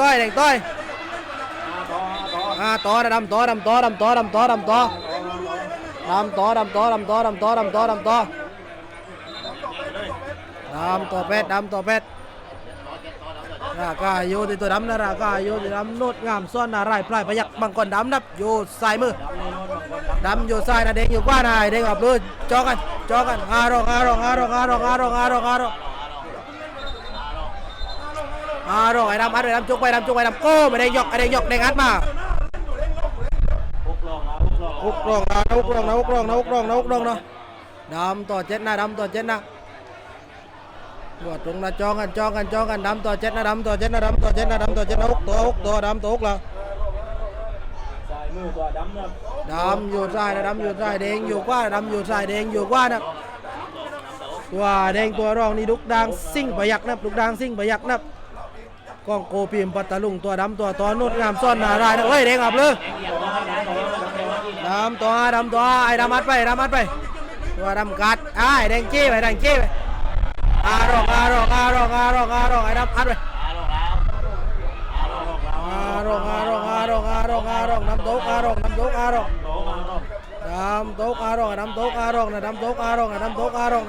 ต้อยแดงต้อยอ่าต่อดำต่อดำต่อดำต่อดำต่อดำต่อดำต่อดำต่อดำต่อดำต่อดำต่อดำต่อดำต่อเป็ดดำต่อเป็ดราคาอยู่ที่ตัวดำนะราคาอยู่ที่ดำโนดงามซ่อนนารายปลายพยักบางคนดำนับอยู่ซ้ายมือดำอยู่ซ้ายนะเด้งอยู่กว่านะเด้งออกเลยจอกันจอกันอารองอารองอารองอารองอารองอารองอารอง อ่าดอกไอ้ดำอัดไอ้ดำจุกไปดำจุกไปดำโก้ไม่ได้ยกไม่ได้ยกได้งัดมาอุกรองนะอุกรองนะอุกรองนะอุกรองนะอุกรองนะดำต่อเจ็ดนะดำต่อเจ็ดนะบวดตรงนะจองกันจองกันจองกันดำต่อเจ็ดนะดำต่อเจ็ดนะดำต่อเจ็ดนะดำต่อเจ็ดนะอุกตัวอุกตัวดำตัวอุกละดำอยู่ซ้ายนะดำอยู่ซ้ายแดงอยู่กว่าดำอยู่ซ้ายแดงอยู่กว่านะตัวแดงตัวรองนี่ลุกดังซิ่งประยักนะลุกดังซิ่งประยักนะ sinh phải giặc nè con cô phim ปัตตาลุงตัวดำตัวตอนนุดงามซ่อนหนารายนะเฮ้ยเด้งอับเลย đâm to đâm to ai đâm mắt ไป đâm mắt ไป ตัวดำกัดไอ้แดงจี้ไปแดงจี้ไปอารองอารองอารองอารองอารองไอ้ดำอัดไปอารองอารองอารองอารองอารองน้ำตกอารองน้ำตกอารองโตมาเนาะน้ำตกอารองน้ำตกอารองนะน้ำตกอารองนะน้ำตกอารอง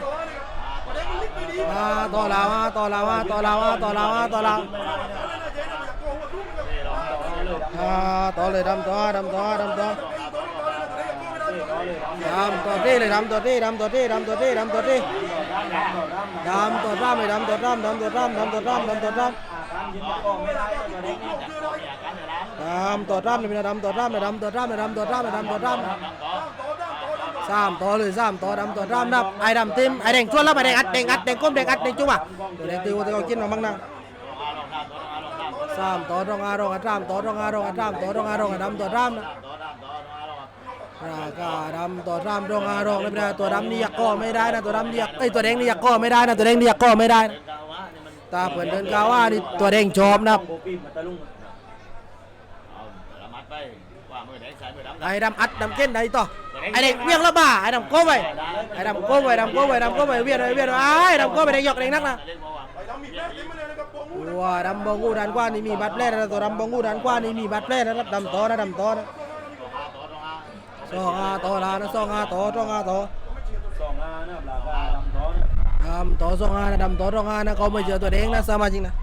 อ่าต่อลาวอะต่อลาวต่อลาวต่อลาวต่อลาวต่อเลยดำต่อดำต่อดำต่อดำตัวที่เลยดำตัวที่ดำตัวที่ดำตัวที่ดำตัวที่ดำตัวร่ำเลยดำตัวร่ำดำตัวร่ำดำตัวร่ำดำตัวร่ำดำตัวร่ำเลยดำตัวร่ำเลยดำตัวร่ำเลยดำตัวร่ำเลยดำตัวร่ำ สามตัวเลยสามตัวดำตัวร่ำนับไอ้ดำติมไอ้แดงชวนแล้วไอ้แดงอัดแดงอัดแดงก้มแดงอัดแดงจุ๊บอะตัวแดงติวตัวกินมาบ้างนะสามตัวรองอารองอัดร่ำตัวรองอารองอัดร่ำตัวรองอารองอัดดำตัวร่ำนะราคาดำตัวดำรองอารองเลยไม่ได้ตัวดำนี่ยักก็ไม่ได้นะตัวดำนี่ยักไอยตัวแดงนี่ยักก็ไม่ได้นะตัวแดงนี่ยักก็ไม่ได้นะตาเปิดเดินกาว่านี่ตัวแดงชอบนะครับโบปีมาตะลุงระมัดไปว่ามือไหนสายมือดำไอ้ดำอัดดำเก้นไอ้ต่อ ไอ้เด็กเวียงละบ้าไอ้ดำโก้ไปไอ้ดำโก้ไปดำโก้ไปดำโก้ไปเวียนไปเวียนไอ้ดำโก้ไปแดงหยอกแดงนักนะว้าดำบองกูดันกว่านี่มีบัตรแผลนะตัวดำบองกูดันกว่านี่มีบัตรแผลนะครับดำต่อนะดำต่อนะสองอาต่อลานะสองอาต่อสองอาต่อสองงานะราคาดำท้อดำต่อสองอานะดำต่อสองอานะเขาไม่เจอตัวแดงนะสมาจริงนะ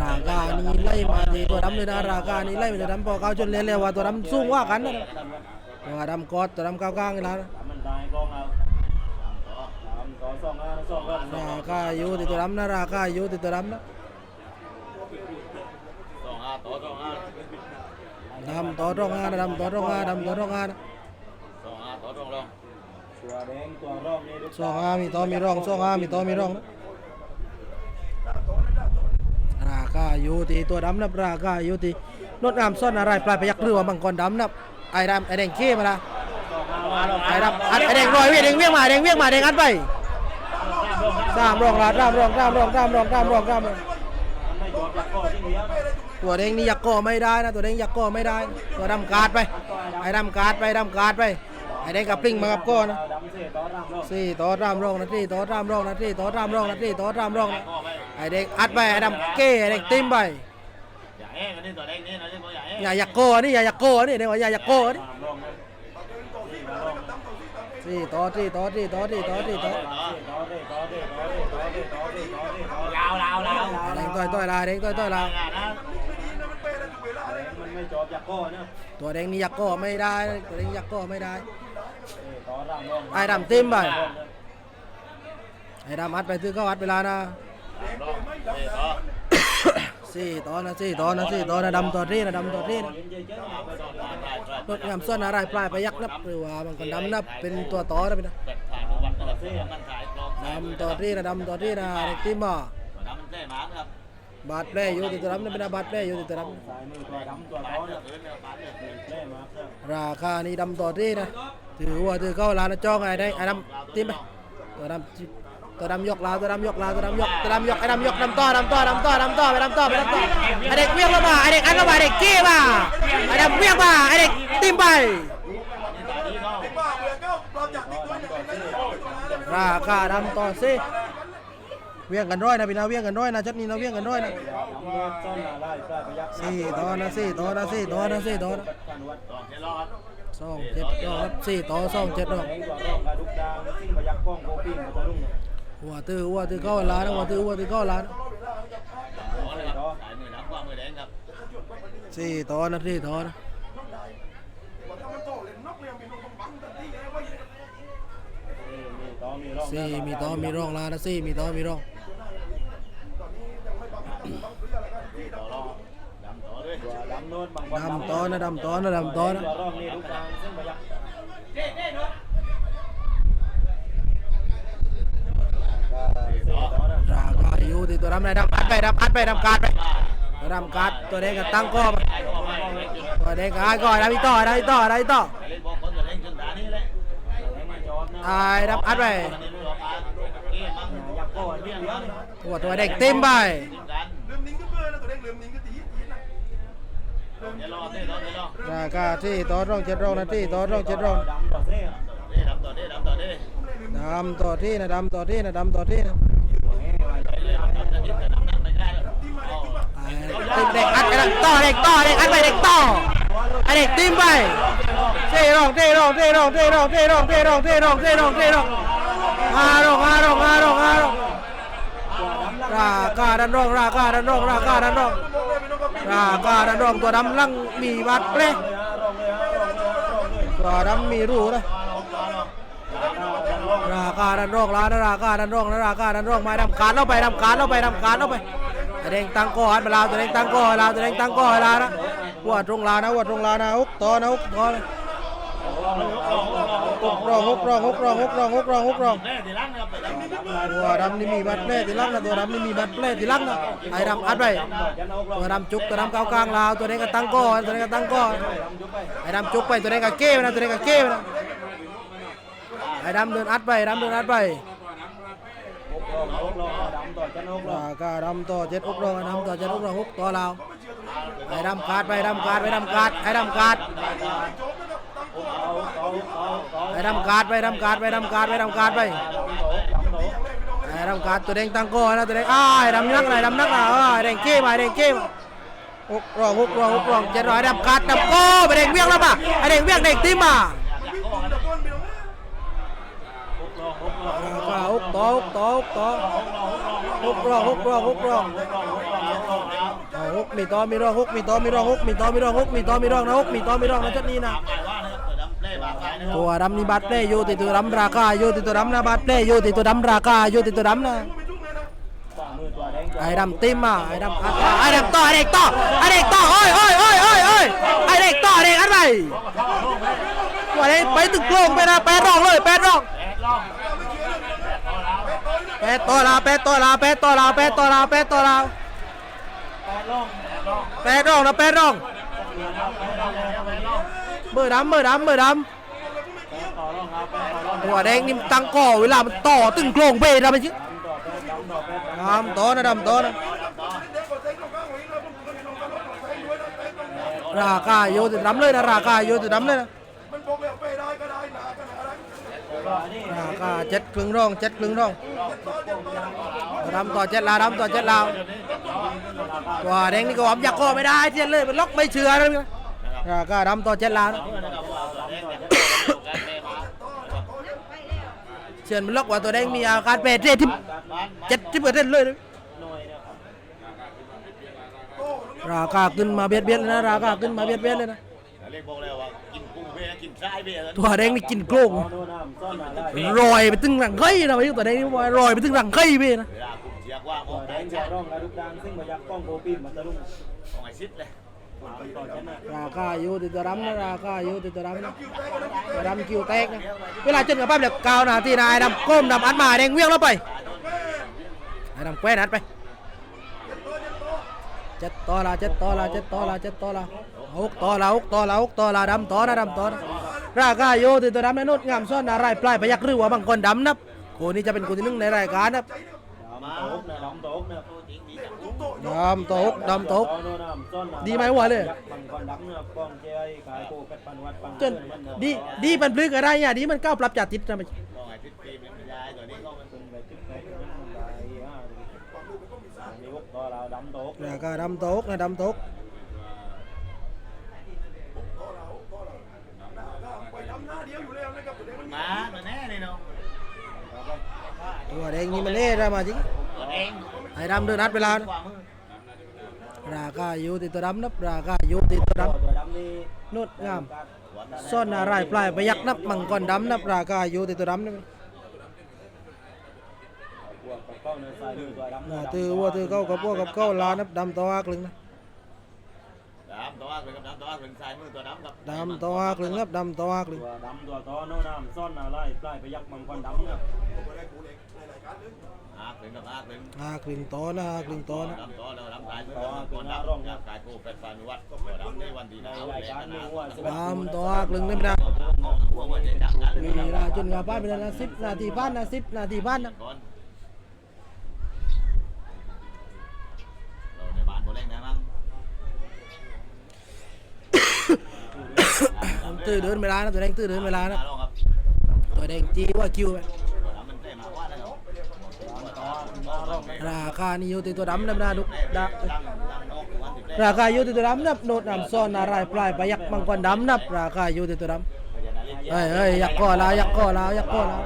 ราคานี่ไล่มาที่ตัวดำเลยนะราคานี่ไล่มาตัวดำพอเขาจนเรียนเลยว่าตัวดำสูงว่ากันนะ ตัวดำกอดตัวดำก้าวกลางนี่ละนะมันตายกองเอาดำต่อสองงานสองงานราคาอยู่ที่ตัวดำนะราคาอยู่ที่ตัวดำนะสองห้าต่อสองห้าดำต่อตรงงานดำต่อตรงงานดำต่อตรงงานสองห้าต่อสองรองตัวแดงตัวร่องนี่สองอามีต่อมีร่องสองอามีต่อมีร่องนะราคาอยู่ที่ตัวดำนะราคาอยู่ที่นดงามซ่อนอะไรปลายพยักหรือว่ามังกรดำนะ ไอ้ดำไอ้แดงเข้มาละไอ้ดำอัดไอ้แดงลอยเวียงแดงเวียงมาแดงเวียงมาแดงอัดไปสามรองลาดสามรองสามรองสามรองสามรองสามรองไม่จบจากข้อที่เนี้ยตัวแดงนี่ยักก่อไม่ได้นะตัวแดงยักก่อไม่ได้ ตัวดำกาดไป ไอ้ดำกาดไปดำกาดไปไอ้แดงกับปลิ้งมากับก้อนะดำเสียต่อรำรอบสี่ต่อสามรองนะสี่ต่อสามรองนะสี่ต่อสามรองนะสี่ต่อสามรองนะไอ้แดงอัดไปไอ้ดำเก้ไอ้แดงติ้มไป อย่ายากโกอันี่อย่ายากโกอันนี้เดี๋ยวอย่ายากโกอันี่สี่ต่อสี่ต่อสี่ต่อสี่ต่อสี่ต่อยาวลาวลาวเด้งต่อยต่อยลาวเด้งต่อยต่อยลาวมันไม่จบยักโก้เนี่ยตัวแดงนี่ยักโก้ไม่ได้ตัวแดงยักโก้ไม่ได้ไอ้ดำติ้มไปไอ้ดำอัดไปซื้อก็อัดเวลานะ สี่ตอนนะสี่ตอนนะสี่ตอนนะดำตัวนี้นะดำตัวนี้นะรถงามส่วนอะไรปลายประยักนับหรือว่าบางคนดำนับเป็นตัวต่อนะพี่นะดถ่ายรูปวัดตอดเส้นมันถ่ายกลองดำตัวนี้นะดำตัวนี้นะเด็กที่มาบาดแผลอยู่ที่ตัวดำนะเป็นบาดแผลอยู่ตัวดตัวรับราคานี่ดำตัวนี้นะถือว่าถือเข้าลานนะจ้องไอ้ได้ไอ้ดำติ้มไปตัวดำ ตัวดำยกลาตัวดำยกลาตัวดำยกตัวดำยกไอ้ดำยกดำต่อดำต่อดำต่อดำต่อไปดำต่อไปดำต่อไอ้เด็กเวียงลงมาไอ้เด็กอัดลงมาไอ้เด็กจี้มาไอ้ดำเวียงมาไอ้เด็กติมไปราคาดำต่อสิเวียงกันร้อยนะพี่นะเวียงกันร้อยนะชัดนี้นะเวียงกันร้อยนะสี่ต่อนะสี่ต่อนะสี่ต่อนะสี่ต่อนะสองเจ็ดรอบสองเจ็ดองครับสี่ต่อสองเจ็ดรอก วัวตื้อวัวตื้อเก้าล้านวัวตื้อวัวตื้อเก้าล้านรัานสี่ตอนนะสี่ตอนสี่มีตอมีร่องลานะสี่มีตอมีร่องดำตอนะดำตอนะดำตอนะ อยู่ที่ตัวดำในดำอัดไปดำอัดไปดำการไปตัดำการตัวแดงกับตั้งก้อตัวแดงกับไอ้ก้อดำอีต่อดำอีต่อดำอีต่อไอ้ดำอัดไปตัวตัวแดงเต็มไปนาคาที่ต่อร่องเจ็ดร่องนะที่ต่อร่องเจ็ดร่องดำต่อที่นะดำต่อที่นะดำต่อที่นะ เด็กอัดไอ้นั่นต่อเด็กต่อเด็กอัดไปเด็กต่อไอ้เด็กติ้มไปเท่รองเท่รองเท่รองเท่รองเท่รองเท่รองเท่รองเท่รองเท่รองห้ารองห้ารองห้ารองห้ารองราคาดันรองราคาดันรองราคาดันรองราคาดันรองตัวดำลังมีบัตรเลยตัวดำมีรูนะราคาดันรองล้านราคาดันรองราคาดันรองไมาดำการเราไปดำการเราไปดำการเราไป ไอ้เด้งตั้งก้อนมาลาวตัวเด้งตั้งก้อให้ลาวตัวเด้งตั้งก้อให้ลาวนะหัวตรงลาวนะหัวตรงลาวนะฮุกต่อนะฮุกต่อนะฮุกรองฮุกรองฮุกรองฮุกรองฮุกรองฮุกรองตัวดำนี่มีบัตรเล่ทีหลังนะตัวดำนี่มีบัตรเล่ทีหลังนะไอ้ดำอัดไปตัวดำจุกตัวดำเก้ากลางลาวตัวนี้ก็ตั้งก้อนตัวนี้ก็ตั้งก้อนไอ้ดำจุกไปตัวนี้ก็เก้ไปนะตัวนี้ก็เก้ไปนะไอ้ดำเดินอัดไปดำเดินอัดไป ราคาดำต่อเจ็ดอุกรองไอ้ดำต่อเจ็ดอุกรองฮุกต่อลาไอ้ดำกาดไปดำกาดไปดำกาดไอ้ดำกาดไอ้ดำกาดไปดำกาดไปดำกาดไปดำกาดไปไอ้ดำการตัวแดงตั้งก้อนะตัวแดงอ้ายดำนักไหนดำนักอะอ้แดงเก้มาแดงเก้มาหกรองหกรองหกรองเจ็ดร้อยดำการดำก้อไปแดงเวียงแล้วป่ะไอ้แดงเวียงแดงตีมาอ่าห กต่อหกต่อหกต่อหกรองหกรองหกรองอ่าหกมีต่อมีรองหกมีต่อมีรองหกมีต่อมีรองหกมีต่อมีรองนะหกมีต่อมีรองนะชุดนี้นะหมานี่นะตัวดำนี่บัตรเล่อยู่ที่ตัวดำราคาอยู่ที่ตัวดำนะบัตรเล่อยู่ที่ตัวดำราคาอยู่ที่ตัวดำนะไอ้ดำติมอะไอ้ดำอัดไอ้ดำต่อไอ้เด็กต่อไอ้เด็กต่อโอ้ยโอ้ยโอ้ยโอ้ยโอ้ยไอ้เด็กต่อเด็กอัดไปว่าเด็กไปตึกโกงไปนะแปดรองเลยแปดรอง แปดต่อลาวแปดต่อลาวแปดต่อลาวแปดต่อลาวแปดต่อลาวแปดรองนะแปดรองเบอร์ดำเบอร์ดำเบอร์ดำหัวแดงนี่มันตั้งก่อเวลามันต่อตึงโกงเบรดำไปชิดำต่อนะดำต่อนะราคาโยติดรำเลยนะราคาโยติดรำเลยนะ มันบอกแล้วไปได้ก็ได้หนาก็หนา ได้ราคาเจ็ดครึ่งร่องเจ็ดครึ่งร่องรำต่อเจ็ดลาวรำต่อเจ็ดลาวตัวแดงนี่ก็หอมอยากคอไม่ได้เทียนเลยมันล็อกไม่เชื่อนะราคารำต่อเจ็ดลาวเชื่อมันล็อกว่าตัวแดงมีอาการแปดเจ็ดที่เจ็ดที่เปอร์เซ็นต์เลยนะราคาขึ้นมาเบียดเบียดเลยนะราคาขึ้นมาเบียดเบียดเลยนะ ตัวแดงนี่กินโกงรอยไปถึงหลังไข่นะไม่ใช่ตัวแดงนี่ว่ารอยไปถึงหลังไข่ไปนะเวลากุ้งเชียกว่าออกแดได้งใช่จะร่องกระดุกดางซิ่งพยักกล้องโกปิ้งมาตะลุงของไอ้ซิดเลยต่อชนะราคาอยู่ที่ตัวรำนะราคาอยู่ที่ตัวรำนะตัวรำคิวแตกนะเวลาเจนกับปั๊บเดี๋ยวกาวนาทีนายดำก้มดำอัดมาแดงเวียงแล้วไปไอ้ดำแคว้นอัดไปเจ็ดต่อละเจ็ดต่อละเจ็ดต่อละเจ็ดต่อละหกต่อละหกต่อละหกต่อละดำต่อนะดำต่อนะ ราคาโยติตัวน้ำแน่นุชงามซ่อนนารายปลายพยักหรือว่าบางคนดำนับคู่นี้จะเป็นคนที่นึ่งในรายการนะครับดำตกดำตกดีไหมวะเลยจนดีดีมันปลึกอะไรอะดีมันก้าวปรับจัดติดนะมันแล้วก็ดำตกนะดำตก ดำหน้าเดียวอยู่แล้วนะครับเดี๋ยวมันมาตัวแน่เลยเนาะตัวแดงนี่มันเล่ได้มาจริงตัวเองไอ้ดำเดินนัดเวลานะขวามือราคาอยู่ที่ตัวดำนับราคาอยู่ที่ตัวดตัวดำนี่ำนุดงามซ่อนอะไรปลายไปยักนับมังกรดำนับราคาอยู่ที่ตัวดำนับบวกกับเข้าในสายมือตัวดำน่าตือวัวตือเข้ากับพวกกับเข้าลานับดำตัวกลึงนะดำตัวกเลึงกับดำตัวกเลึงซ้ายมือตัวดำกับดำตัวกเลึงนับดำตัวกเลึงตัวดำตัวท้อโน่น้ำซ่อนอะไรปลายไปยักมังกรดำครับอากเลึงกับอากเลึงอากลึงตัวนะอากเลึงตัวนะดำตัวแล้วดำซ้ายมือกับคนดำร่อยากกายกูเป็ดปานุวัดตัวดำในวันที่หนาวรายแรงการหนี้นาวว่าสิบดำตัวกลึงนี่ไม่ได้หัวหัวใจดังกันมีเวลาจนกว่าบ้านเป็นนาสิบนาทีบ้านนะสิบนาทีบ้านนะเราในบ้านตัวเล็กนะมั้ง ตื้อเดินเวลานะตัวแดงตื้อเดินเวลานะลองครับตัวแดงจีว่าคิวไปตัวดำมันเต้มาว่าแล้วราคานี่อยู่ที่ตัวดำนะนะดุกดะดังดังนกวันสิบเล่ราคาอยู่ที่ตัวดำนับโนดนำซ้อนนารายปลายไปยักมังกรดำนับ ราคาอยู่ที่ตัวดำเฮ้ยเฮ้ยยักก่อลาวยักก่อลาวยักก่อลาว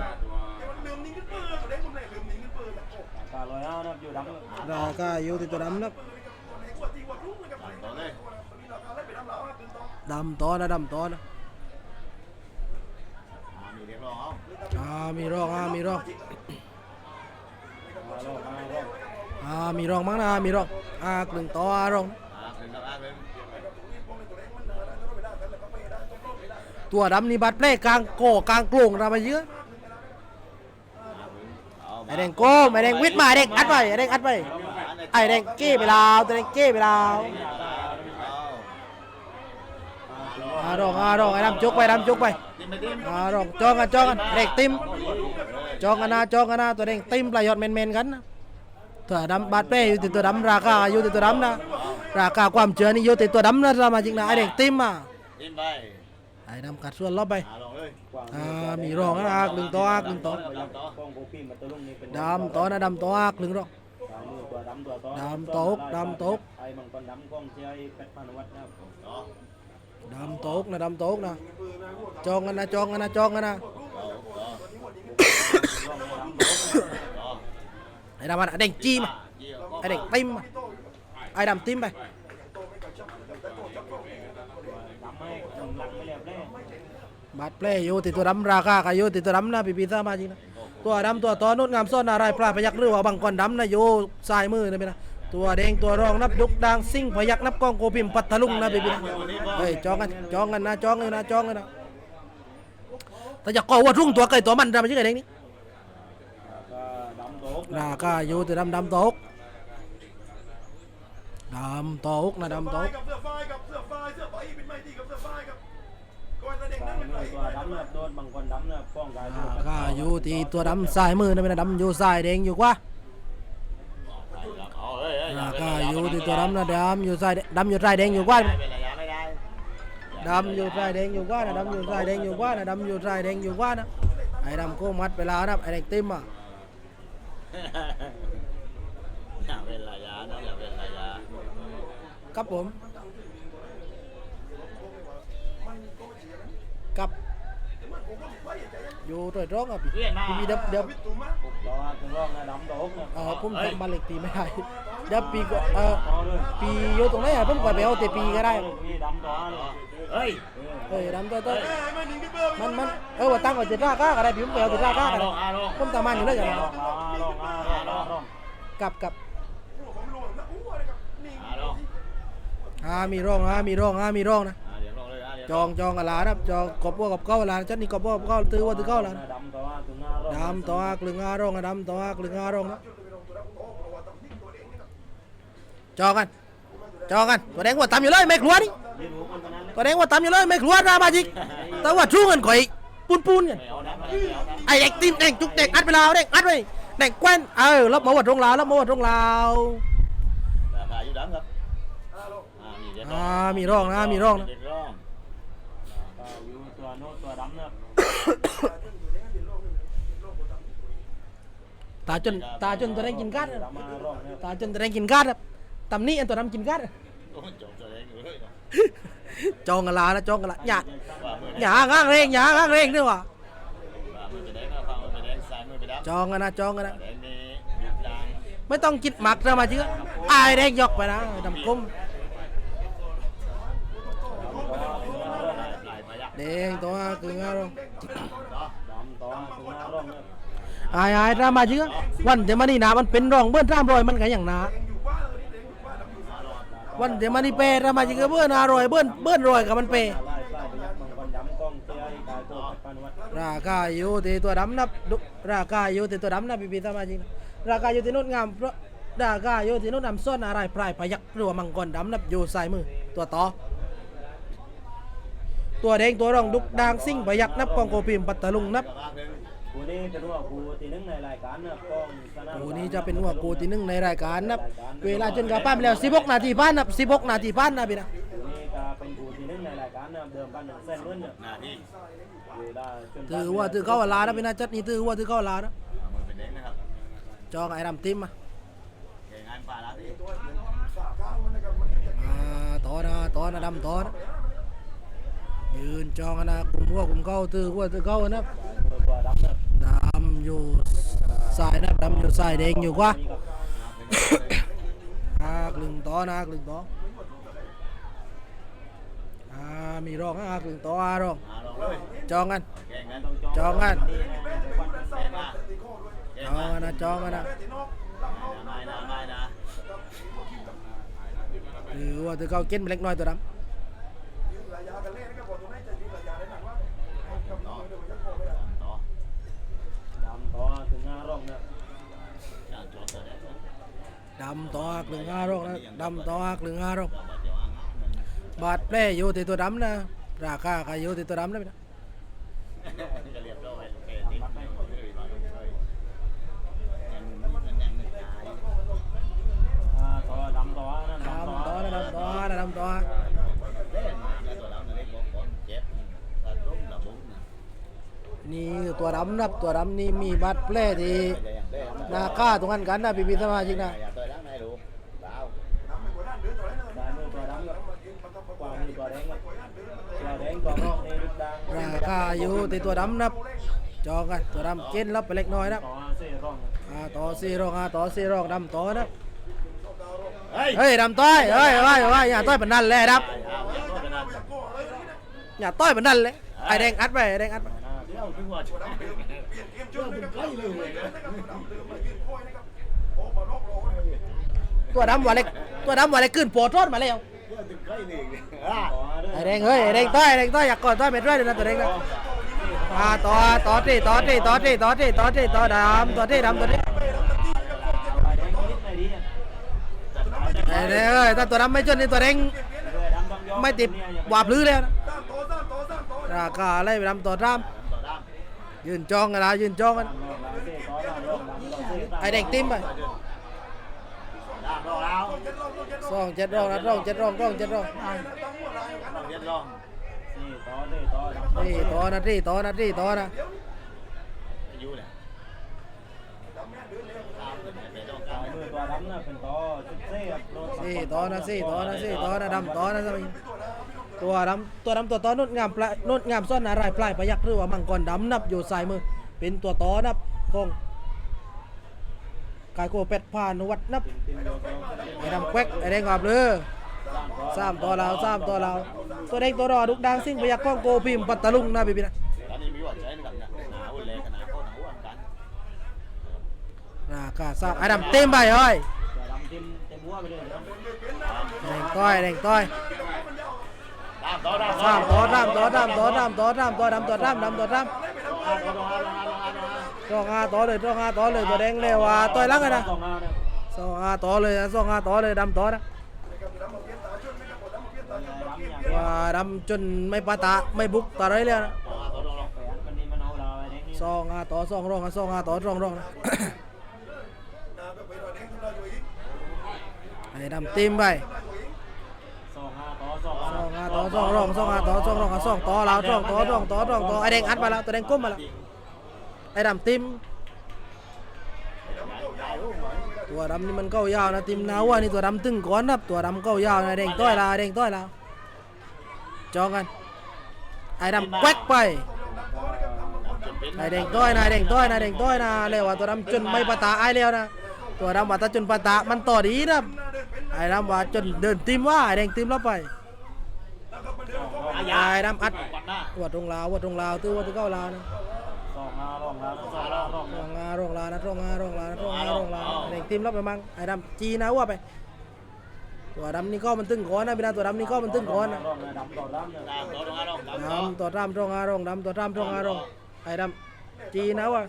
ลืมนิ่งขึ้นปืนเด็กคนไหนลืมนิ่งขึ้นปืนแล้วโอ้ตาลาราคาอยู่ที่ตัวดำนับคนไหนกว่าตีกว่ารุ่งนะครับต่อเลยมีราคาเล่นไปดำตื่นต้องดำต่อนะดำต่อนะ อ่ามีรองอ่ามีรองอ่ามีรองมั้งนะมีรองอ่ากลึงต่ออ่ารองตัวดำนี่บาดแผลกลางโกกลางกลงเรามาเยอะไอแดงโก้ไอแดงวิทมาไอแดงอัดไปไอแดงอัดไปไอแดงเก้ไปลาวตัวแดงเก้ไปลาว อารองอ่ารองไอ้ดำจกไปดำจกไปอารองจองกันจองกันเด็กติมจองกันนะจองกันนะตัวแดงติมปลายยอดเมนเมนๆกันตัวดำบาดแผลอยู่ที่ตัวดำราคาอยู่ที่ตัวดำนะราคาความเชื่อนี่อยู่ที่ตัวดำนะสมาชิกนะไอแดงติมอะไอ้ดำกัดส่วนรอบไปอ่าลองเลยอ่ามีรองนะอากลึงต่ออากลึงต่อไปยักกองตัวดำต่อนะดำต่ออากลึงรองสายมือตัวดำตัวดำตกดำตกไอ้มังกรดำกองเชียร์เป็ดพานุวัฒน์นะครับ ดำโต๊กนะดำโต๊กนะจองกันนะจองกันนะจองกันนะไอ้ดำมันไอ้เด็กจีมาไอ้เด็กติมมาไอ้ดำติมไปดำไม่หลังไม่เรียบเลยบาดแผลอยู่ติดตัวดำราคาก็อยู่ติดตัวดำนะปีปีซ่ามาจริงนะตัวดำตัวต่อนุดงามซ่อนอะไรปลาพยักหรือว่าบังกรดำนะอยู่ซ้ายมือนะพี่นะ ตัวแดงตัวรองนับดุกดังซิ่งพยักนับกล้องโกพิมพัทลุงนะพี่พี่เฮ้ยจองกันจองกันนะจองกันนะจองกันนะแต่จะก่อว่ารุ่งตัวไก่ตัวมันทำไมใช่ไงแดงนี้นาก็อยู่แต่ดำดำตกดำตกนะดำตกก็อยู่ที่ตัวดำสายมือนะเป็นดำอยู่สายแดงอยู่กว่า อาเฮ้ยเฮ้ยราคาอยู่ที่ตัวดำนะดำอยู่ซ้ายดำอยู่ซ้ายแดงอยู่กว่าเป็นระยะไม่ได้ดำอยู่ซ้ายแดงอยู่กว่านะดำอยู่ซ้ายแดงอยู่กว่านะดำอยู่ซ้ายแดงอยู่กว่านะไอ้ดำโค้งมัดเวลานะไอ้แดงเต็มอะอย่าเป็นระยะนะอย่าเป็นระยะครับผมกับอยู่ตัวร้องอะพี่เพื่อนมาพี่มีเดี๋ยวเดี๋ยวถูกไหมรอถึงรองนะดำโตกนะเออผมจำบ้านเลขที่ไม่ได้ เดี๋ยวปีก็เออปีอยู่ตรงไหนอะผมก็ไปเอาแต่ปีก็ได้นี่ดำตัวเลยเฮ้ยเออดำตัวตัวเอ้ยไม่นิ่งขึ้นเบอร์มันมันเออว่าตั้งไว้ติดราคาก็ได้พี่ผมไปเอาติดราคาก็ได้ผมทำมันอยู่แล้วอย่างลนั้นองมาลองมาลองมาลองกับกับผมรวมนะอู้อะไรครับนิ่งอ่าลองอ่ามีร่องอ่ามีร่องอ่ามีร่องนะอ่าเดี๋ยวลองเลยอ่าเดี๋ยวจองจองกันลานะจองกบวัวกับเก้าลาจันนี่กบวัวกับเก้าตื้อว่าตื้อเก้าลานะดำตัวถึงหน้ารองดำต่ออากลึงอาร่องอะดำต่ออากลึงอาร่องนะ จองกันจองกันตัวแดงว่าตำอยู่เลยไม่กลัวนี่ยืนหัวคนตอนนั้นเลยตัวแดงว่าตำอยู่เลยไม่กลัวนะมาจิกแต่ว่าชู้กันข่อยปูนปูนกันไม่เอานะไม่เอานะไอ้เด็กตีนเด็กจุกเด็กอัดไปลาวเด็กอัดไปเด็กแกว้นเออรับมาวัดตรงลาวรับมาวัดตรงลาวราคาอยู่ดังครับอ่ามีเดี๋ยวอ่ามีร่องนะมีร่องนะเดี๋ยวร่องอยู่ตัวโน้ตตัวดำนะครับตาจนตาจนตัวแดงกินกัดนะดำมาลองนะครับตาจนตัวแดงกินกัดครับ ตำนี้อันตัวดำกินกัดโอ้ยจบตัวเองอยู่เลยเนาะจองกันลานะจองกันละอย่าว่ามืออย่าง้างเร่งอย่าง้างเร่งด้วยว่ะว่ามือไปแดงนะฟังมือไปแดงซ้ายมือไปดับจองกันนะจองกันนะแดงนี่ยุบดังไม่ต้องกินหมักนะมาเชื่อไอ้ายแดงยกไปนะดำก้มหลายพยักแดงตัวคืองาเราดำต่อถึงหน้าร่องเนี่ยไอ้ไอ้ถ้ามาเชื่อวันเดี๋ยวมานี่นามันเป็นรองเบิ้ลตามรอยมันก็อย่างหนา วันเดี๋ยวมานี่เปรถ้ามาเชื่อเบิ้ลอร่อยเบิ้ลเบิ้ลรอยกับมันเปรไล่ไล่ไปยักมังกรายตัวปานวัดราคาอยู่ที่ตัวดำนับดุราคาอยู่ที่ตัวดำนับพี่พี่สมาชิกราคาอยู่ที่นุ่นงามเพราะราคาอยู่ที่นุ่นนำส้นอะไรปลายพยักรือว่ามังกรดำนับอยู่ซ้ายมือตัวต่อตัวแดงตัวรองดุกดางซิ่งพยักนับกองโกพิมปัตตลุงนับ นี่เป็นว่ากูตีนึงในรายการเนี่ยกล้องสนามกูนี้จะเป็นหัวกูที่หนึ่งในรายการนับเวลาจนกับป้าไปแล้ว16นาทีพันนับ16นาทีพันนะพี่นะกูนี่จะเป็นกูตีนึงในรายการเนี่ยเดิมพันหนึ่งเส้นรุ่นเนี่ยหน้าที่เวลาจนถือว่าถือเข้าเวลานะพี่นะจัดนี้ถือว่าถือเข้าเวลานะมือไปแดงนะครับจองไอ้ดำติมมาแกงานป่าละที่อ่าต่อนะต่อนะดำต่อนะยืนจองนะกลุ่มหัวกลุ่มเข้าถือว่าถือเข้านะมือตัว ดำอยู่สายนะดำอยู่สายแดงอยู่กว่าอากลึงต่อนะอากลึงต่ออ่ามีรองนะอากลึงต่ออารองมาลองเลยจองกันจองกันแกงมาแกจองมากันนะจองกันนะถือว่าถือเขาเก็นไปเล็กน้อยตัวดำ ต่อ ดำต่อถึงหน้าร่อง่างจอดตัวแดำต่ออากลึงอารองนะดำต่ออากลึงองเราบัดเดี๋ยวอ่างบาทแปรอยู่ที่ตัวดำนะ ราคาก็อยู่ที่ตัวดำนะพี่นะดไหมนยังไม่ตอ่าต่อดำต่อนะดำต่อนะดำต่อนะดำต่อ เล่นแล้วตัวเราเนี่ยเล็กบอกก่อนเจ็บกระตุ้มระบุ้งนะ นี่คือตัวดำนะตัวดำนี่มีบาดแผลที่ไม่ได้อย่างเล่นหนาค่าตรงนั้นกันนะพี่พี่สมาชิกนะอย่าตัวล้างในลูกเปล่าสายมือตัวดำเนี่ยกว่ามือตัวแดงเนี่ยตัวแดงตัวร่องนี่ลูกดังราคาอยู่ที่ตัวดำนะจองกันตัวดำเก็นรับไปเล็กน้อยนะต่อเส้นร่องอ่าต่อสี่รองอ่าต่อสี่รองดำต่อนะเฮ้ยเฮ้ยดำต้อยเฮ้ยเฮ้ยเฮ้ยอย่าต้อยเป็นนั่นเลยครับเอาอย่าโทษกันนะอย่าต้อยเป็นนั่นเลยไอแดงอัดไปไอแดงอัดไป เดี๋ยวถึงว่าช่วยตัวดำว่าเล็กตัวดำว่าเล็กขึ้นโปรโทษมาแล้วเดี๋ยวถึงใกล้เลยอะต่อด้วไอยแดงเฮ้ยไอแดงต้อยไอแดงต้อยอยากกอดต้อยเป็นด้วยเดี๋ยวนะตัวแดงนะอ่าต่อต่อที่ต่อที่ต่อที่ต่อที่ต่อที่ต่อดำต่อที่ดำตัวนี้สายแดงนิดหน่อยดิไอแดงเอ้ยถ้าตัวดำไม่จนนี่ตัวแดงเลยดำต้องยอไม่ติดวาบลื้อเลยนะราคาอะไรไปดำต่อดำ ยืนจ้องกันละยืนจ้องกันไอแดงติ้มไปสองเจ็ดรองนะรองเจ็ดรองรองเจ็ดรองนี่ต่อนะที่ต่อนะที่ต่อนะอายุเนี่ยตามเป็นไปต้องสาตามยมือตัวดำน่ะเป็นต่อชุดเซ่ครับโดนสี่ต่อนะสี่ต่อนะสี่ต่อนะดำต่อนะสมัย ตัวดำตัวดำตัวต่อนุ่นงามปลายนุ่นงามซ่อนอะไรปลายประยักษ์หรือว่ามังกรดำนับอยู่ซ้ายมือ เป็นตัวต่อนับของกายโกเป็ดผ่านวัดนับไอ้ดำแควกไอ้แดงกอบเลยสามตัวเราสามตัวเราตัวแดงตัวรอดุกดังซิ่งพยักษ์ก้องโกพิมพ์ปัตตลุงนะพี่พี่นะตอนนี้มีหัวใจนะครับเนี่ยหนาอุ่นเลยขนาดโคตรหนาอ้วนกันราคาสาไอ้ดำเต็มไปเฮ้ยตัวดำติมเต็มหัวไปเลยครับแดงต้อยแดงต้อย ตามต่อสามตัวดำตัวดำตัวดำตัวดำตัวดำตัวดำดำตัวดำลงอาลงอาลงอาลงอาลงอสองห้าต่อเลยสองห้าต่อเลยตัวแดงเร็วอะต่อยหลังเลยนะสองห้าเนี่ยสองาต่อเลยสองห้าต่อเลยดำต่อนะว่าดำจนไม่ปะตะไม่บุกตะไรเลยนะต่อต่อลงลงแปดคนนี้มันเอาเราไอ้เด็กนี่สองห้าต่อสองรองนะสองห้าต่อสองรองนะไอ้ดำเตีมไป สองห้าต่อสอง ส องห้าต่อสองรองสองห้าต่อสองรองอะสองต่อแล้วสองต่อสองต่อสองต่อไอแดงอัดมาแล้วตัวแดงก้มมาแล้วไอดำตีมตัวดำนี่มันเก้ายาวนะทีมนาว่านี่ตัวดำตึงก่อนครับตัวดำเก้ายาวนะแดงต้อยลาแดงต้อยลาจองกันไอดำแกวกไปนายแดงต้อยนายแดงต้อยนายแดงต้อยนะเรียว่าตัวดำจนไม่ปะตาไอ้แล้วนะตัวดำว่าถ้าจนปะตามันต่อดีนะไอดำว่าจนเดินติมว่าไอแดงติมแล้วไป ไอ้ดำอัดวัดตรงลาววัดตรงลาวตื้อวัดตื้อเก้าลาวนะสองห้ารองแล้วสองร่องร่องรองงาโรงลาวนะรองงาโรงลาวนะรองงาโรงลาวไอ้แดงติมแล้วไปมั้งไอ้ดำจีนะว่าไป ตัวดำนี่ก็มันตึงก้อนนะพี่นะตัวดำนี่ก็มันตึงก้อนนะดำต่อดำเนี่ยตามตัวรงนั้นลงดำตัวดำรองงาโรงดำตัวดำรองงาโรงไอ้ดำจีนะว่า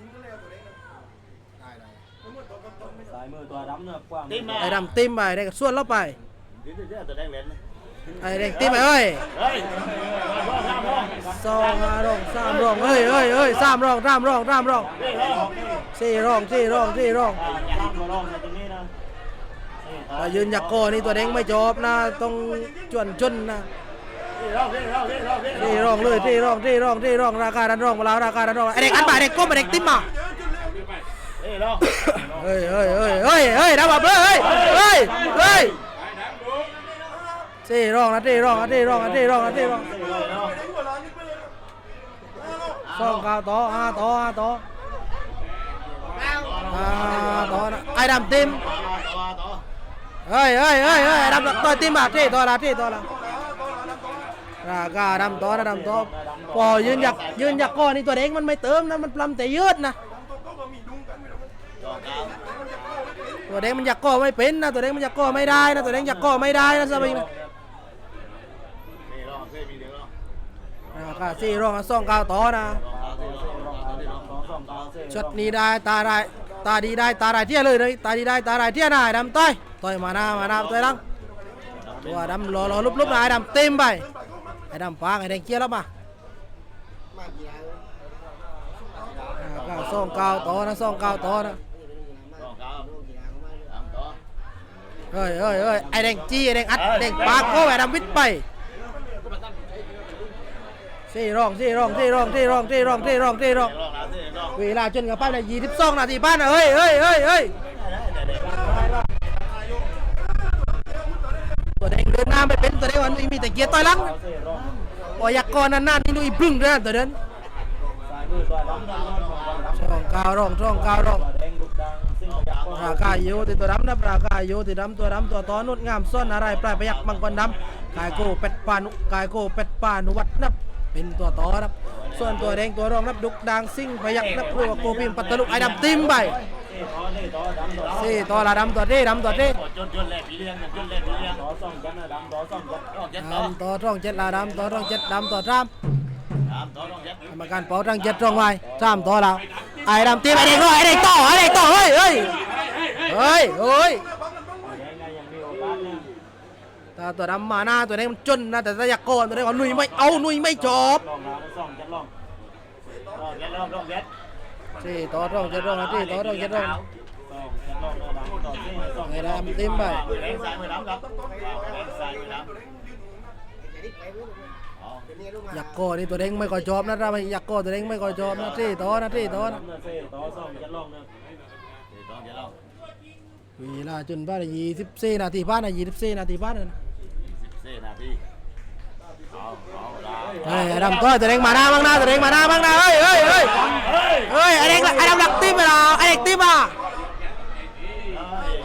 ไอ้ดำติมไปไอ้ส่วนแล้วไปเดี๋ยวเดี๋ยวตัวแดงเล่น ไอ้แดงติมไปเอ้ยเฮ้ยร่องร่องสองห้ารองสามรองเฮ้ยเฮ้ยเฮ้ยสามรองสามรองสามรองนี่ร่องสี่รองสี่รองสี่รองอ่าอย่าห้ามตัวร่องในตรงนี้นะนี่ถ้ายืนยักโกนี่ตัวเด้งไม่จบนะต้องจวนจนนะนี่ร่องนี่ร่องนี่ร่องสี่รองเลยสี่รองสี่รองสี่รองราคาดันรองมาแล้วราคาดันรองไอ้เด็กอันบ่ายเด็กก้มไอ้เด็กติ้มมาเฮ้ยเฮ้ยเฮ้ยเฮ้ยเฮ้ยดับแบบเฮ้ยเฮ้ยเฮ้ย สี่รองนะสี่รองนะสี่รองนะสี่รองนะสี่รองสองเก้าวต่อห้าต่อห้าต่อห้าต่อนะไอ้ดำติมเฮ้ยเฮ้ยเฮ้ยเฮ้ยดำตัวตีมาที่ตัวละที่ตัวละราคาดำตัวนะดำตัวพอยืนหยักยืนหยักก้อนนี่ตัวเด็กมันไม่เติมนะมันปลำแต่ยืดนะตัวเด็กมันหยักก้อไม่เป็นนะตัวเด็กมันหยักก้อไม่ได้นะตัวเด็กหยักก้อไม่ได้นะสบายนะ นี่ร่องเพื่อมีเดียวร่อง ราคาสี่รองสองเก้าต่อนะร่องต่อที่ร่องต่อที่องสองสองต่อเส้นชุดนี้ได้ตาได้ตาดีได้ตาได้เที่ยเลยเลยตาดีได้ตาได้เที่ยนายดำต้อยต้อยมาหน้ามาหน้าต้อยลังตัวดำรอรอลุบลุบนายดำเต็มไปไอ้ดำฟางไอ้แดงเกี้ยแล้วมาอ่าก็สองเก้าต่อนะสองเก้าต่อนะเฮ้ยเฮ้ยเฮ้ยไอ้แดงจี้ไอ้แดงอัดแดงปากโอ้ไอ้ดำวิทย์ไป สี่รองสี่รองสี่รองสี่รองสี่รองสี่รองสี่รองร่องนะที่ร่องเวลาจนกับป้าเลยยี่สิบสองนาทีป้านะเฮ้ยเฮ้ยเฮ้ยเฮ้ยตัวแดงเดินหน้าไม่เป็นตัวแดงวันนี้มีแต่เกียร์ต่อยหลังต่อเส้นร่องพอยักก่อนนานนี่ดูอีพึ่งด้วยตัวเดินสายมือตัวดำดำดำช่องกาวรองช่องกาวรองราคาอยู่ที่ตัวดำนะราคาอยู่ที่ดำตัวดำตัวตอนุดงามซ่อนอะไรปลายประยักมังกรดำกายโกเป็ดปานุกายโกเป็ดปานุวัดนับ เป็นตัวต่อครับ ส่วนตัวแดงตัวรองนับดุกดางซิ่งพยักนับเรือว่าโกพิมปัตตลุกไอ้ดำติ้มไปนี่ต่อละดำตัวเด้ดำตัวเด้จนจนแหลกปีเลี้ยงจนแหลกปีเลี้ยงต่อสองกันนะดำต่อสองกันร่อเจ็ดต่อดำตัวร่องเจ็ดละดำตัวร่องเจ็ดดำตัวสามกรรมการเป่าร่องเจ็ดร่องไว้สามตัวแล้วไอ้ดำตีไปเด็กด้วยไอ้เด็กต่อไอ้เด็กต่อเฮ้ยเฮ้ยเฮ้ยเฮ้ย ตัวดำมาหน้าตัวนี้มันจนนะแต่ตะยากรตัวนี้เขาลุยไม่เอาลุยไม่จบลองนะสองจะลองลองยัดลองลองยัดที่ต่อร่องจะร่องนะที่ต่อร่องจะร่องเวลาเต็มไปอยากก่อนี่ตัวเด้งไม่ก่อจอบนะครับอยากก่อตัวเด้งไม่ก่อจอบนะที่ต่อนะที่ต่อนะเวลาจนบ้านยี่สิบสี่นาทีบ้านนะยี่สิบสี่นาทีบ้านนะ เฮ้ยไอ้ดำตัวตัวเด้งมาหน้าบ้างนะตัวเด้งมาหน้าบ้างนะเฮ้ยเฮ้ยเฮ้ยเฮ้ยเฮ้ยไอ้เด็กไอ้ดำหลักตีมาแล้วไอ้เด็กตีมา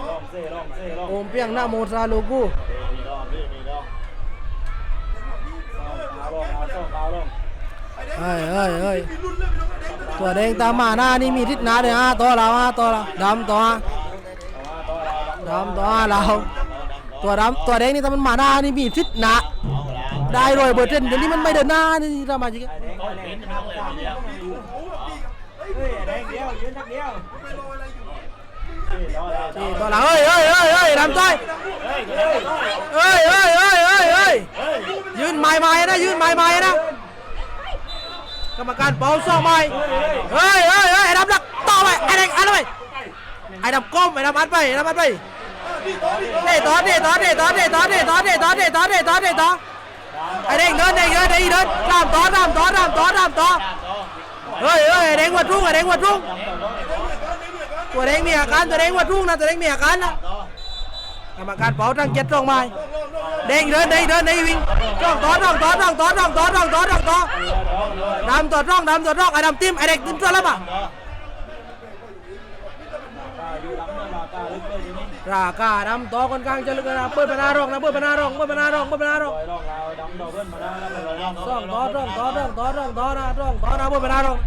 ลองเส้นลองร้องโอมเปียงหน้าโมซาลูกูมีร่องพี่มีร่องเอาลองเอาสองเอาลองเฮ้ยเฮ้ยเฮ้ยตัวแดงตามมาหน้านี่มีทิศหนาเลยฮะตัวเราฮะตัวเราดำตัวดำตัวเรา ตัวดำตัวแดงนี่ถ้ามันมาหน้านี่มีทิศหนาเอาลาได้รอยเบอร์เทนเดี๋ยวนี้มันไม่เดินหน้านี่ทำมาจริงแดงต้องแดเป็งนไม่ต้องเลยปีเลี้ยงเฮ้ยแดงเดียวยืนทักเดียวเส้นต่อแล้วนี่ตัวเฮ้ยเฮ้ยเฮ้ยเฮ้ยดำต้อยเฮ้ยเฮ้ยเฮ้ยเฮ้ยเฮ้ยเฮ้ยเฮ้ยเฮ้ยยืนไม้ไม้นะยืนไม้ไม้นะกรรมการเป่าซองไม้เฮ้ยเฮ้ยเฮ้ยไอ้ดำหลักต่อไปไอ้แดงอัดไปไอ้ดำก้มไอ้ดำอัดไปไอ้ดำอัดไป เด้ต่อเด้ต่อเด้ต่อเด้ต่อเด้ต่อเด้ต่อเด้ต่อเด้ต่อเด้ต่อไอ้แดงเดินเด้งเดินเด้งเดินตามต่อตามต่อตามต่อตามต่อตามต่อเฮ้ยเฮ้ยไอ้แดงวัดรุ่ง รากาดำต่อคนกลางจะลึกนะเปิดปนาร่องนะเปิดปนาร่องเปิดปนาร่องเปิดปนาร่องลอยร่องเราดำดอต้องร่อต่อร่องต่อร่องต่อร่องต่อนะร่องต่อนะเปิดปนาร่อง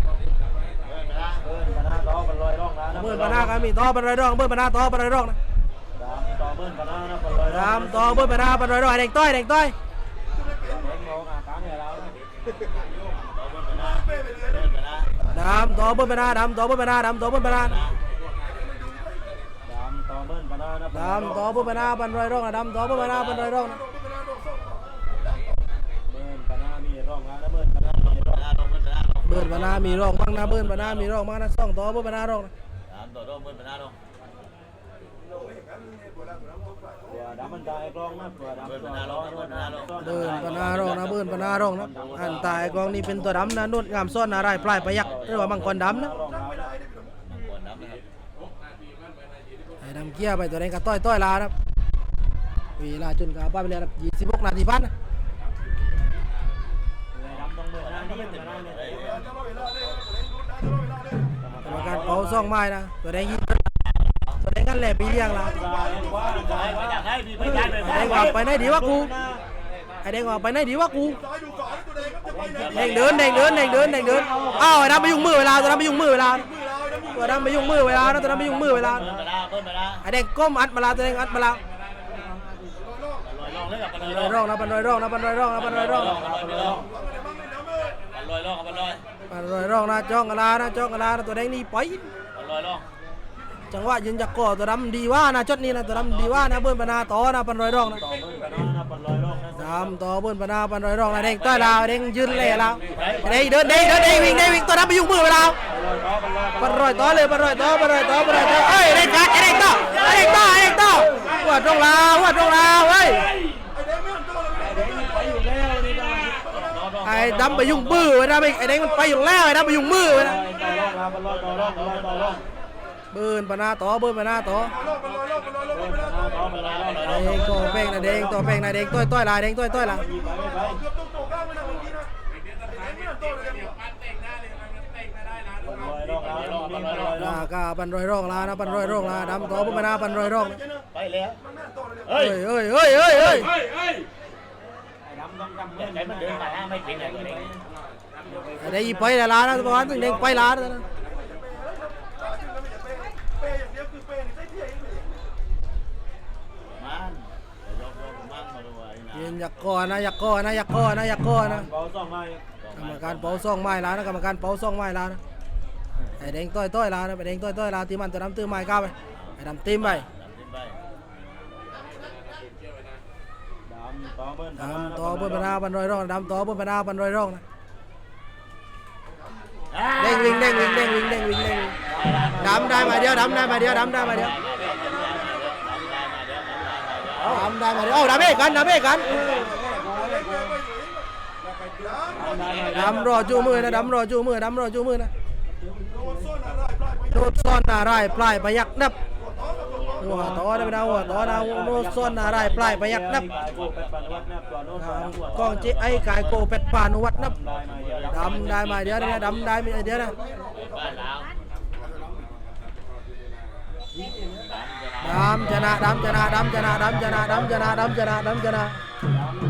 เบิ้ลมาหน้าต่อเป็นรอยร่องเปิดปนาก็มีต่อเป็นไรร่องเปิดปนาต่อเป็นไรร่องนะดำต่อเบิ้ลมาหน้านะเป็นลอยร่องดำต่อเปิดปนาเป็นไรร่องไอ้เด็กต้อยเด็กต้อยเด็กมองอาการเนี่ยแล้วดำต่อเปิดปนาดำต่อเปิดปนาดำต่อเปิดปนา ดำต่อเบิ้ลมาหน้านะ ดำต่อเปิดปนาเป็นไรร่องนะดำต่อเปิดปนาเป็นไรร่องนะเบิ้ลมาหน้ามีร่องนะเบิ้ลมาหน้ามีร่องเบิร์นปนามีร่องบ้างนะเบิร์นปนามีร่องบ้างนะซ่องต่อเปิดปนาร่องนะตัวดำมันได้กองนะตัวดำตัวร้อนนะเบิร์นปนาร่องนะเบิร์นปนาร่องนะอันตายกองนี้เป็นตัวดำนะนุ่นงามซ่อนอะไรปลายประยักหรือว่ามังกรดำนะ ร่อง เกี้ยไปตัวเองก็ต้อยต้อยลานะเวลาจนกาป้าไปเลยนะยี่สิบหกนาทีพันนะดำกรรมการเป่าซ่องไม้นะตัวแดงยิงตัวแดงกันแหล่ปีเลี้ยงละได้ว่าได้ไม่ว่าอยากให้พี่ไม่ย้ายไปไอ้แดงว่าไปไหนดีวะกูไอ้แดงว่าไปไหนดีวะกูซ้าครับจะไปไหนแดงเดินแดงเดินแดงเดินแดงเดินอ้าวไอ้ดำไปยุ่งมือเวลาตัวดำไปยุ่งมือเวลา ตัวดำไปยุ่งมือเวลานะตัวดำไปยุ่งมือเวลาเพิ่มไปละเพิ่มไปละไอแดงก้มอัดมาลาตัวแดงอัดมาลาลอยร่องเลยกับลอยรอยร่องนะปันลอยร่องนะปันลอยร่องนะปันรอยร่องลอยร่องบ้างเลยน้ำมือลอยร่องกับลอยปันรอยร่องนะจ้องกะลานะจ้องกะลานะตัวแดงนี่ไปลอยร่อง จังหวะยืนจักก่อตัวดำดีว่านะจดนี้นะตัวดำดีว่านะเบิ้ลปนาต่อนะปันรอยร่องนะต่อนะเป็นลอยร่องนะดำต่อเบิ้ลปนาปันรอยร่องนะแดงต้อยลาวแดงยืนเล่ลาวแดงเดินแดงเดินแดงวิ่งแดงวิ่งตัวดำไปยุ่งมือเวลาลอยต่อเป็นลอยปันรอยต่อเลยปันรอยต่อปันรอยต่อปันรอยต่อเอ้ยแดงกัดแดงต่อแดงต่อแดงต่อวัดตรงลาววัดตรงลาวเฮ้ยไอ้ดำไปยุ่งมือไว้นะไอ้แดงมันไปอยู่แล้วไอ้ดำไปยุ่งมือไว้นะ ต่อร่องนะเป็นลอยต่อร่องลอยต่อร่องเบิ้ลปนาต่อเบิ้ลปนาต่อรอบมันลอยรอบมันลอยรอบมันลอยรอบต่อเป็นลอยร่องแดงตัวเป้งนะแดงตัวเป้งนะแดงต้อยต้อยลาแดงต้อยต้อยลาไปไม่ไปเกือบต้องโตก้าวไม่ได้เมื่อกี้นะไอ้แดงไม่หันตัวเลยกันลอยร่องลอยร่องลอยร่องลากาปันรอยร่องลานะปันรอยร่องลาดำต่อเบิ้ลปนาปันรอยร่องนะไปแล้วเฮ้ยเฮ้ยเฮ้ยเฮ้ยเฮ้ยดำต้องดำเดี๋ยวใจมันเดินมาห้าไม่เป็นอะไรเลยไอ้แดงอีไปละลานะตัวนั้นแดงไปลานะ เปย์อย่างเดียวคือเปย์นี่ใส่เที่ยง มันยกยกมั่งมาดูไอ้ นะยืนอยากก่อนะอยากก่อนะอยากก่อนะอยากก่อนะเบาซ่องไม้กรรมการเป่าซ่องไม้ลานะกรรมการเป่าซ่องไม้ลานะไอ้แดงต้อยต้อยลานะไอ้แดงต้อยต้อยลาตีมันตัวดำตื้อไม้ก้าวไปไอ้ดำตีมไปดำขึ้นไปดำต่อเบิ้ลดำต่อเบิ้ลปนาปันรอยร่องดำต่อเบิ้ลปนาปันรอยร่องนะเด้งวิ่งเด้งวิ่งเด้งวิ่งเด้งวิ่งเด้งวิ่งดำได้มาเดียวดำได้มาเดียวดำได้มาเดียว ดำได้มาเดียวเอ้ดำเอกกันดำเอกกันดำรอจูมือนะดำรอจูมือดำรอจูมือนะโดดซ่อนอะไรปลายปยักนับหัวต่อได้ไปนะหัวต่อนะโดดซ่อนอะไรปลายปยักนับกองเจ๊ไอ้กายโกเป็ดป่านุวัดนับได้มาเดียวดำได้มาเดี๋ยวนะดำได้มาเดี๋ยวนะ บ้านเรา ดำชนะดำชนะดำชนะดำชนะดำชนะดำชนะดำชนะ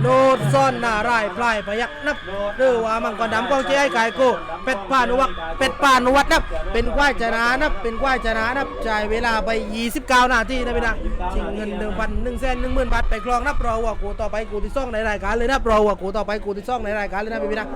โนดซ่อนหน้าไรายปลายพยักนับหรือว่ามังกรดำกองเจ๊ไอ้กายโกเป็ดปานุวัดเป็ดปานุวัดนับ เป็นควายชนะนับ เป็นควายชนะนับจ่ายเวลาไป 29 นาทีนะพี่นะชิงเงิน1 0 0 0 1แสน1หมื่นบาทไปครองนับรอว่ากูต่อไปกูที่ซ่องในรายการเลยนับรอว่ากูต่อไปกูที่ซ่องในรายการเลยนะพี่นะ